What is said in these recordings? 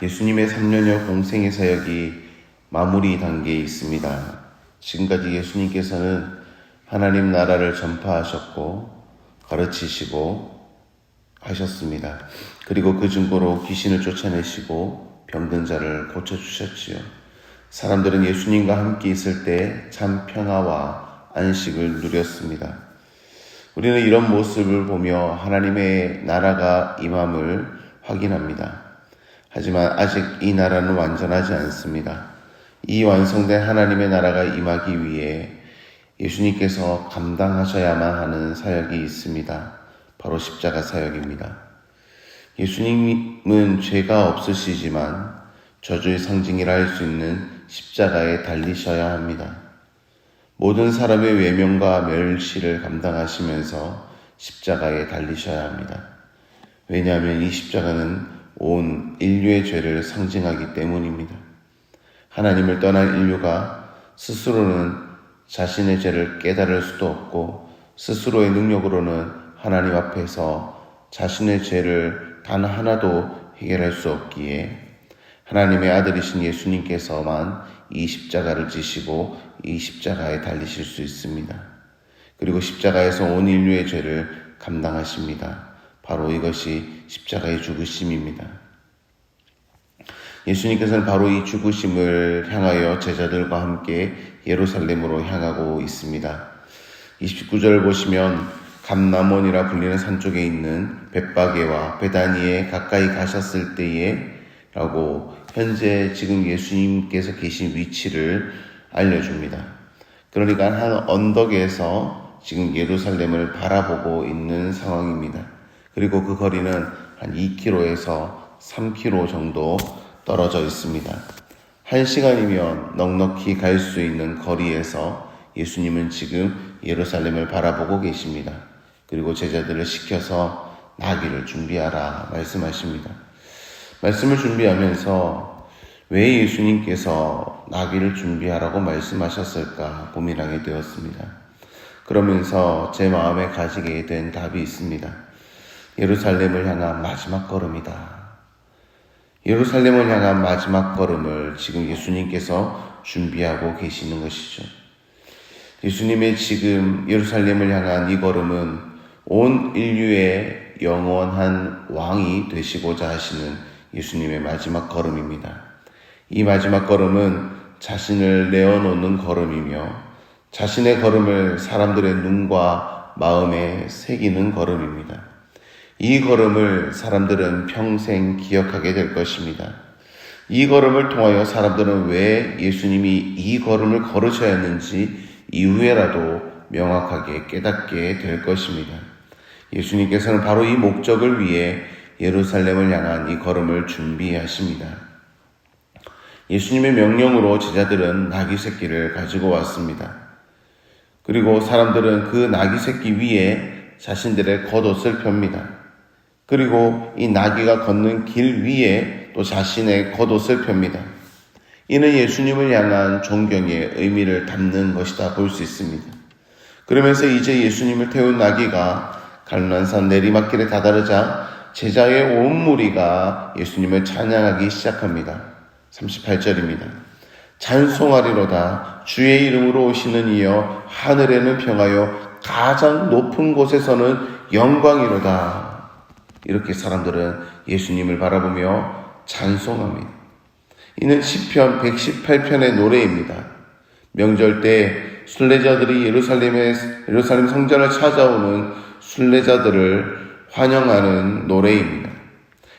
예수님의 3년여 공생의 사역이 마무리 단계에 있습니다. 지금까지 예수님께서는 하나님 나라를 전파하셨고 가르치시고 하셨습니다. 그리고 그 증거로 귀신을 쫓아내시고 병든 자를 고쳐주셨지요. 사람들은 예수님과 함께 있을 때 참 평화와 안식을 누렸습니다. 우리는 이런 모습을 보며 하나님의 나라가 임함을 확인합니다. 하지만 아직 이 나라는 완전하지 않습니다. 이 완성된 하나님의 나라가 임하기 위해 예수님께서 감당하셔야만 하는 사역이 있습니다. 바로 십자가 사역입니다. 예수님은 죄가 없으시지만 저주의 상징이라 할 수 있는 십자가에 달리셔야 합니다. 모든 사람의 외면과 멸시를 감당하시면서 십자가에 달리셔야 합니다. 왜냐하면 이 십자가는 온 인류의 죄를 상징하기 때문입니다. 하나님을 떠난 인류가 스스로는 자신의 죄를 깨달을 수도 없고 스스로의 능력으로는 하나님 앞에서 자신의 죄를 단 하나도 해결할 수 없기에 하나님의 아들이신 예수님께서만 이 십자가를 지시고 이 십자가에 달리실 수 있습니다. 그리고 십자가에서 온 인류의 죄를 감당하십니다. 바로 이것이 십자가의 죽으심입니다. 예수님께서는 바로 이 죽으심을 향하여 제자들과 함께 예루살렘으로 향하고 있습니다. 29절을 보시면 감남원이라 불리는 산 쪽에 있는 벳바게와 베다니에 가까이 가셨을 때에 라고 현재 지금 예수님께서 계신 위치를 알려줍니다. 그러니까 한 언덕에서 지금 예루살렘을 바라보고 있는 상황입니다. 그리고 그 거리는 한 2km에서 3km 정도 떨어져 있습니다. 한 시간이면 넉넉히 갈 수 있는 거리에서 예수님은 지금 예루살렘을 바라보고 계십니다. 그리고 제자들을 시켜서 나기를 준비하라 말씀하십니다. 말씀을 준비하면서 왜 예수님께서 나기를 준비하라고 말씀하셨을까 고민하게 되었습니다. 그러면서 제 마음에 가지게 된 답이 있습니다. 예루살렘을 향한 마지막 걸음이다. 예루살렘을 향한 마지막 걸음을 지금 예수님께서 준비하고 계시는 것이죠. 예수님의 지금 예루살렘을 향한 이 걸음은 온 인류의 영원한 왕이 되시고자 하시는 예수님의 마지막 걸음입니다. 이 마지막 걸음은 자신을 내어놓는 걸음이며 자신의 걸음을 사람들의 눈과 마음에 새기는 걸음입니다. 이 걸음을 사람들은 평생 기억하게 될 것입니다. 이 걸음을 통하여 사람들은 왜 예수님이 이 걸음을 걸으셔야 했는지 이후에라도 명확하게 깨닫게 될 것입니다. 예수님께서는 바로 이 목적을 위해 예루살렘을 향한 이 걸음을 준비하십니다. 예수님의 명령으로 제자들은 나귀 새끼를 가지고 왔습니다. 그리고 사람들은 그 나귀 새끼 위에 자신들의 겉옷을 펴니다. 그리고 이 나귀가 걷는 길 위에 또 자신의 겉옷을 펴니다. 이는 예수님을 향한 존경의 의미를 담는 것이다 볼 수 있습니다. 그러면서 이제 예수님을 태운 나귀가 갈란산 내리막길에 다다르자 제자의 온 무리가 예수님을 찬양하기 시작합니다. 38절입니다. 찬송하리로다 주의 이름으로 오시는 이여 하늘에는 평하여 가장 높은 곳에서는 영광이로다. 이렇게 사람들은 예수님을 바라보며 찬송합니다. 이는 시편 118편의 노래입니다. 명절 때 순례자들이 예루살렘에 예루살렘 성전을 찾아오는 순례자들을 환영하는 노래입니다.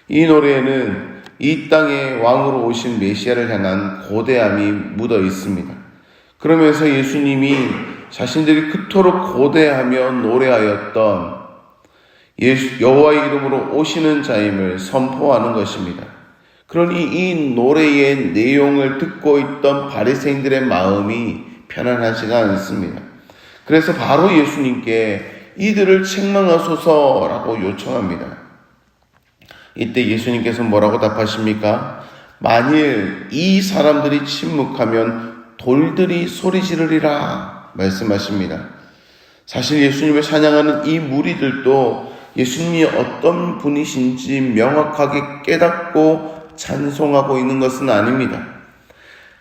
이 노래에는 이 땅에 왕으로 오신 메시아를 향한 고대함이 묻어 있습니다. 그러면서 예수님이 자신들이 그토록 고대하며 노래하였던 예수, 여호와의 이름으로 오시는 자임을 선포하는 것입니다. 그러니 이 노래의 내용을 듣고 있던 바리새인들의 마음이 편안하지가 않습니다. 그래서 바로 예수님께 이들을 책망하소서라고 요청합니다. 이때 예수님께서 뭐라고 답하십니까? 만일 이 사람들이 침묵하면 돌들이 소리 지르리라 말씀하십니다. 사실 예수님을 찬양하는 이 무리들도 예수님이 어떤 분이신지 명확하게 깨닫고 찬송하고 있는 것은 아닙니다.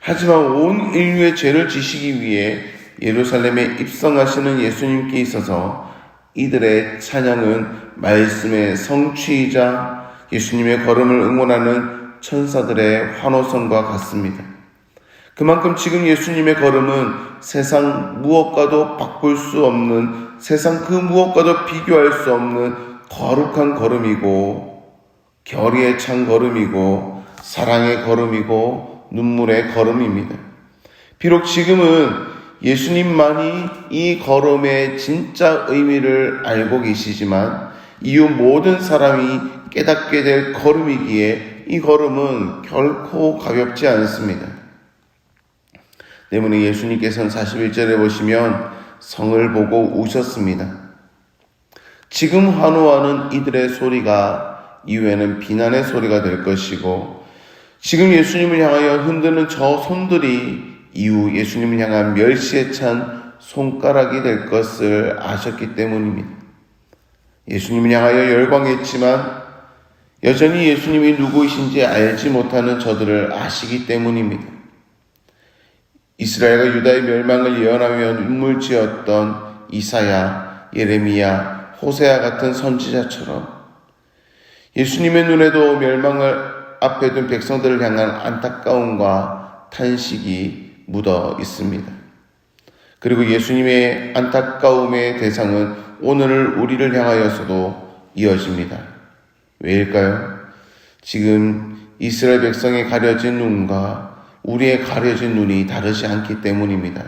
하지만 온 인류의 죄를 지시기 위해 예루살렘에 입성하시는 예수님께 있어서 이들의 찬양은 말씀의 성취이자 예수님의 걸음을 응원하는 천사들의 환호성과 같습니다. 그만큼 지금 예수님의 걸음은 세상 무엇과도 바꿀 수 없는 세상 그 무엇과도 비교할 수 없는 거룩한 걸음이고 결의에 찬 걸음이고 사랑의 걸음이고 눈물의 걸음입니다. 비록 지금은 예수님만이 이 걸음의 진짜 의미를 알고 계시지만 이후 모든 사람이 깨닫게 될 걸음이기에 이 걸음은 결코 가볍지 않습니다. 때문에 예수님께서는 41절에 보시면 성을 보고 우셨습니다. 지금 환호하는 이들의 소리가 이후에는 비난의 소리가 될 것이고 지금 예수님을 향하여 흔드는 저 손들이 이후 예수님을 향한 멸시에 찬 손가락이 될 것을 아셨기 때문입니다. 예수님을 향하여 열광했지만 여전히 예수님이 누구이신지 알지 못하는 저들을 아시기 때문입니다. 이스라엘과 유다의 멸망을 예언하며 눈물 지었던 이사야, 예레미야, 호세아 같은 선지자처럼 예수님의 눈에도 멸망을 앞에 둔 백성들을 향한 안타까움과 탄식이 묻어 있습니다. 그리고 예수님의 안타까움의 대상은 오늘 우리를 향하여서도 이어집니다. 왜일까요? 지금 이스라엘 백성의 가려진 눈과 우리의 가려진 눈이 다르지 않기 때문입니다.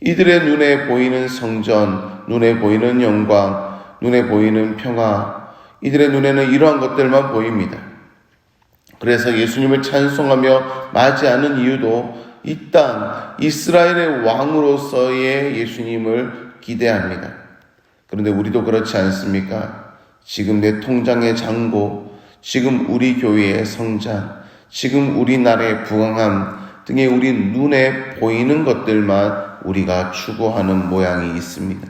이들의 눈에 보이는 성전, 눈에 보이는 영광, 눈에 보이는 평화, 이들의 눈에는 이러한 것들만 보입니다. 그래서 예수님을 찬송하며 맞이하는 이유도 이 땅 이스라엘의 왕으로서의 예수님을 기대합니다. 그런데 우리도 그렇지 않습니까? 지금 내 통장의 잔고, 지금 우리 교회의 성장, 지금 우리나라의 부강함 등의 우리 눈에 보이는 것들만 우리가 추구하는 모양이 있습니다.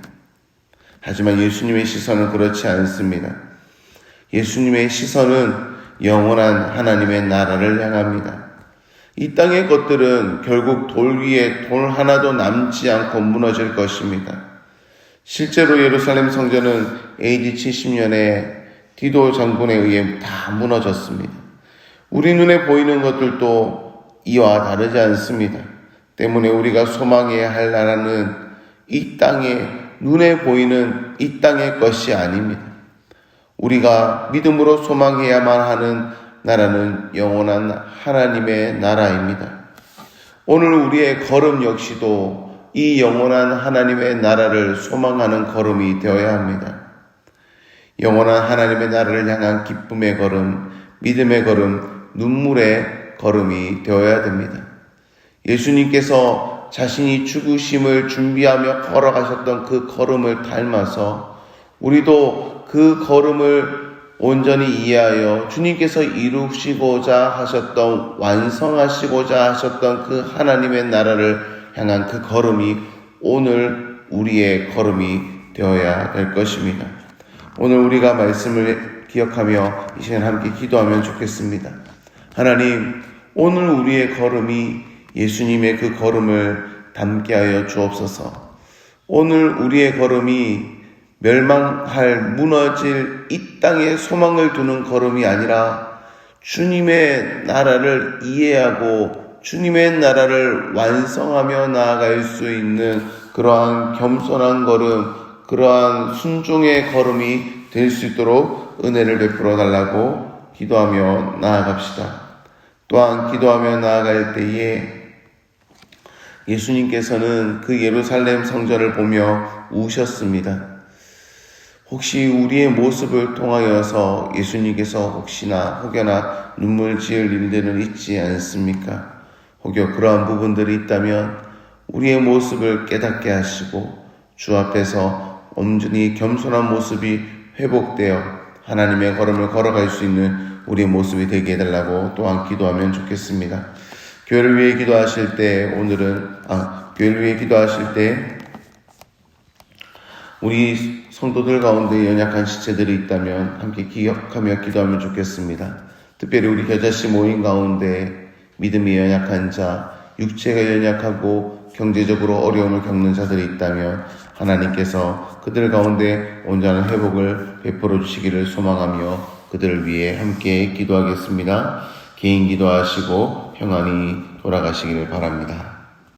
하지만 예수님의 시선은 그렇지 않습니다. 예수님의 시선은 영원한 하나님의 나라를 향합니다. 이 땅의 것들은 결국 돌 위에 돌 하나도 남지 않고 무너질 것입니다. 실제로 예루살렘 성전은 AD 70년에 디도 장군에 의해 다 무너졌습니다. 우리 눈에 보이는 것들도 이와 다르지 않습니다. 때문에 우리가 소망해야 할 나라는 이 땅에 눈에 보이는 이 땅의 것이 아닙니다. 우리가 믿음으로 소망해야만 하는 나라는 영원한 하나님의 나라입니다. 오늘 우리의 걸음 역시도 이 영원한 하나님의 나라를 소망하는 걸음이 되어야 합니다. 영원한 하나님의 나라를 향한 기쁨의 걸음, 믿음의 걸음, 눈물의 걸음이 되어야 됩니다. 예수님께서 자신이 죽으심을 준비하며 걸어가셨던 그 걸음을 닮아서 우리도 그 걸음을 온전히 이해하여 주님께서 이루시고자 하셨던 완성하시고자 하셨던 그 하나님의 나라를 향한 그 걸음이 오늘 우리의 걸음이 되어야 될 것입니다. 오늘 우리가 말씀을 기억하며 이 시간 함께 기도하면 좋겠습니다. 하나님, 오늘 우리의 걸음이 예수님의 그 걸음을 담게 하여 주옵소서. 오늘 우리의 걸음이 멸망할 무너질 이 땅에 소망을 두는 걸음이 아니라 주님의 나라를 이해하고 주님의 나라를 완성하며 나아갈 수 있는 그러한 겸손한 걸음, 그러한 순종의 걸음이 될 수 있도록 은혜를 베풀어 달라고 기도하며 나아갑시다. 또한 기도하며 나아갈 때에 예수님께서는 그 예루살렘 성전을 보며 우셨습니다. 혹시 우리의 모습을 통하여서 예수님께서 혹시나 혹여나 눈물 지을 일들은 있지 않습니까? 혹여 그러한 부분들이 있다면 우리의 모습을 깨닫게 하시고 주 앞에서 온전히 겸손한 모습이 회복되어 하나님의 걸음을 걸어갈 수 있는 우리 모습이 되게 해달라고 또한 기도하면 좋겠습니다. 교회를 위해 기도하실 때 오늘은 아 교회를 위해 기도하실 때 우리 성도들 가운데 연약한 시체들이 있다면 함께 기억하며 기도하면 좋겠습니다. 특별히 우리 겨자씨 모임 가운데 믿음이 연약한 자, 육체가 연약하고 경제적으로 어려움을 겪는 자들이 있다면 하나님께서 그들 가운데 온전한 회복을 베풀어 주시기를 소망하며 그들을 위해 함께 기도하겠습니다. 개인 기도하시고 평안히 돌아가시기를 바랍니다.